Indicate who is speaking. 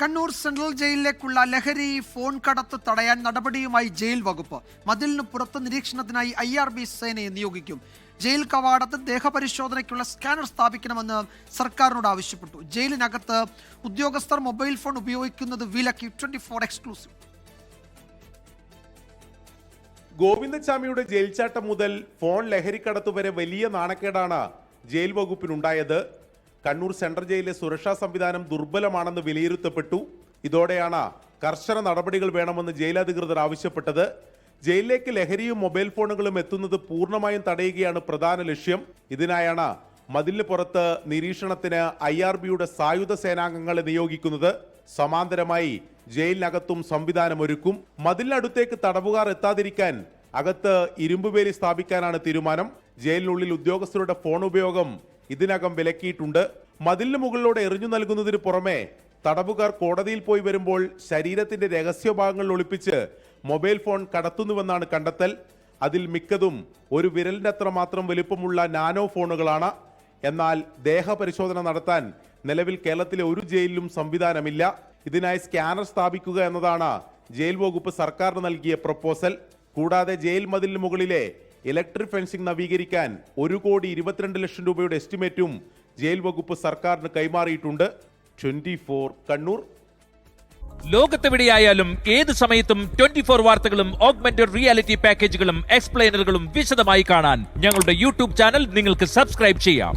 Speaker 1: Kannur central ജയിലിലേക്കുള്ള ലഹരി phone കടത്ത് തടയാൻ നടപടിയുമായി ജയിൽ വകുപ്പ്. മതിലിന് പുറത്ത് നിരീക്ഷണത്തിനായി ഐ ആർ ബി സേനയെ നിയോഗിക്കും. ജയിൽ കവാടത്ത് ദേഹപരിശോധനയ്ക്കുള്ള സ്കാനർ സ്ഥാപിക്കണമെന്ന് സർക്കാരിനോട് ആവശ്യപ്പെട്ടു. ജയിലിനകത്ത് ഉദ്യോഗസ്ഥർ മൊബൈൽ ഫോൺ ഉപയോഗിക്കുന്നത് വിലക്കി ട്വന്റി ഫോർ എക്സ്ക്ലൂസീവ്.
Speaker 2: ഗോവിന്ദസ്വാമിയുടെ ജയിൽ ചാട്ടം മുതൽ ഫോൺ ലഹരിക്കടത്ത് വരെ വലിയ നാണക്കേടാണ് ജയിൽ വകുപ്പിനുണ്ടായത്. കണ്ണൂർ സെൻട്രൽ ജയിലിലെ സുരക്ഷാ സംവിധാനം ദുർബലമാണെന്ന് വിലയിരുത്തപ്പെട്ടു. ഇതോടെയാണ് കർശന നടപടികൾ വേണമെന്ന് ജയിലധികൃതർ ആവശ്യപ്പെട്ടത്. ജയിലിലേക്ക് ലഹരിയും മൊബൈൽ ഫോണുകളും എത്തുന്നത് പൂർണമായും തടയുകയാണ് പ്രധാന ലക്ഷ്യം. ഇതിനായാണ് മതിലിന് പുറത്ത് നിരീക്ഷണത്തിന് ഐ ആർ ബിയുടെ സായുധ സേനാംഗങ്ങളെ നിയോഗിക്കുന്നത്. സമാന്തരമായി ജയിലിനകത്തും സംവിധാനമൊരുക്കും മതിലിനടുത്തേക്ക് തടവുകാർ എത്താതിരിക്കാൻ അകത്ത് ഇരുമ്പുവേലി സ്ഥാപിക്കാനാണ് തീരുമാനം. ജയിലിനുള്ളിൽ ഉദ്യോഗസ്ഥരുടെ ഫോൺ ഉപയോഗം ഇതിനകം വിലക്കിയിട്ടുണ്ട്. മതിലിന് മുകളിലൂടെ എറിഞ്ഞു നൽകുന്നതിന് പുറമെ തടവുകാർ കോടതിയിൽ പോയി വരുമ്പോൾ ശരീരത്തിന്റെ രഹസ്യഭാഗങ്ങൾ ഒളിപ്പിച്ച് മൊബൈൽ ഫോൺ കടത്തുന്നുവെന്നാണ് കണ്ടെത്തൽ. അതിൽ മിക്കതും ഒരു വിരലിന്റെ അത്ര മാത്രം വലിപ്പമുള്ള നാനോ ഫോണുകളാണ്. എന്നാൽ ദേഹപരിശോധന നടത്താൻ നിലവിൽ കേരളത്തിലെ ഒരു ജയിലിലും സംവിധാനമില്ല. ഇതിനായി സ്കാനർ സ്ഥാപിക്കുക എന്നതാണ് ജയിൽ വകുപ്പ് സർക്കാരിന് നൽകിയ പ്രപ്പോസൽ. കൂടാതെ ജയിൽ മതിലിന് മുകളിലെ ഇലക്ട്രിക് ഫെൻസിംഗ് നവീകരിക്കാൻ ഒരു കോടി ഇരുപത്തിരണ്ട് ലക്ഷം രൂപയുടെ എസ്റ്റിമേറ്റും ജയിൽ വകുപ്പ് സർക്കാരിന് കൈമാറിയിട്ടുണ്ട്. Twenty four Kannur.
Speaker 3: ലോകത്തെവിടെയായാലും ഏത് സമയത്തും ട്വന്റി ഫോർ വാർത്തകളും ഓഗ്മെന്റഡ് റിയാലിറ്റി പാക്കേജുകളും എക്സ്പ്ലെയിനറുകളും വിശദമായി കാണാൻ ഞങ്ങളുടെ യൂട്യൂബ് ചാനൽ നിങ്ങൾക്ക് സബ്സ്ക്രൈബ് ചെയ്യാം.